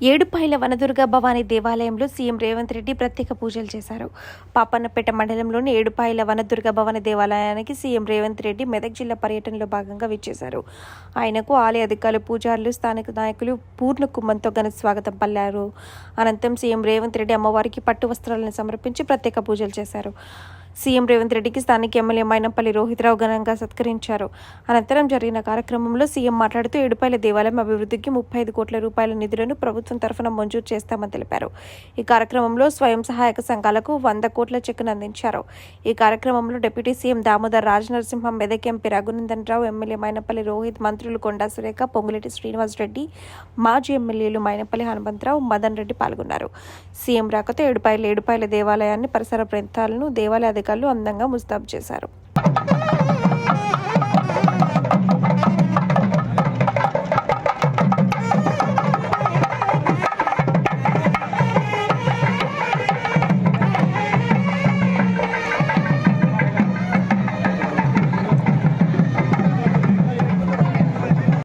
ఏడుపాయల వనదుర్గ భవానీ దేవాలయంలో సీఎం రేవంత్ రెడ్డి ప్రత్యేక పూజలు చేశారు. పాపన్నపేట మండలంలోని ఏడుపాయల వనదుర్గ భవానీ దేవాలయానికి సీఎం రేవంత్ రెడ్డి మెదక్ జిల్లా పర్యటనలో భాగంగా విచ్చేశారు. ఆయనకు ఆలయ అధికారులు పూజారులు స్థానిక నాయకులు పూర్ణ కుంభంతో ఘన స్వాగతం పల్లారు అనంతరం సీఎం రేవంత్ రెడ్డి అమ్మవారికి పట్టు వస్త్రాలను సమర్పించి ప్రత్యేక పూజలు చేశారు. సీఎం రేవంత్ రెడ్డికి స్థానిక ఎమ్మెల్యే మైనంపల్లి రోహిత్రావు ఘనంగా సత్కరించారు. అనంతరం జరిగిన కార్యక్రమంలో సీఎం మాట్లాడుతూ ఏడుపాయల దేవాలయం అభివృద్ధికి ముప్పై ఐదు కోట్ల రూపాయల నిధులను ప్రభుత్వం తరఫున మంజూరు చేస్తామని తెలిపారు. ఈ కార్యక్రమంలో స్వయం సహాయక సంఘాలకు వంద కోట్ల చెక్కును అందించారు. ఈ కార్యక్రమంలో deputy CM Damodar Rajanarasimham Medak MP Raghunandan Rao MLA Mynampally Rohit మంత్రులు కొండా సురేఖ పొంగులేటి శ్రీనివాస్ రెడ్డి మాజీ ఎమ్మెల్యేలు మైనపల్లి హనుమంతరావు మదన్ రెడ్డి పాల్గొన్నారు. సీఎం రాకతో ఏడుపాయల ఏడుపాయల దేవాలయాన్ని పరిసర ప్రాంతాలను దేవాలయ అధికారులు అందంగా ముస్తాబు చేశారు.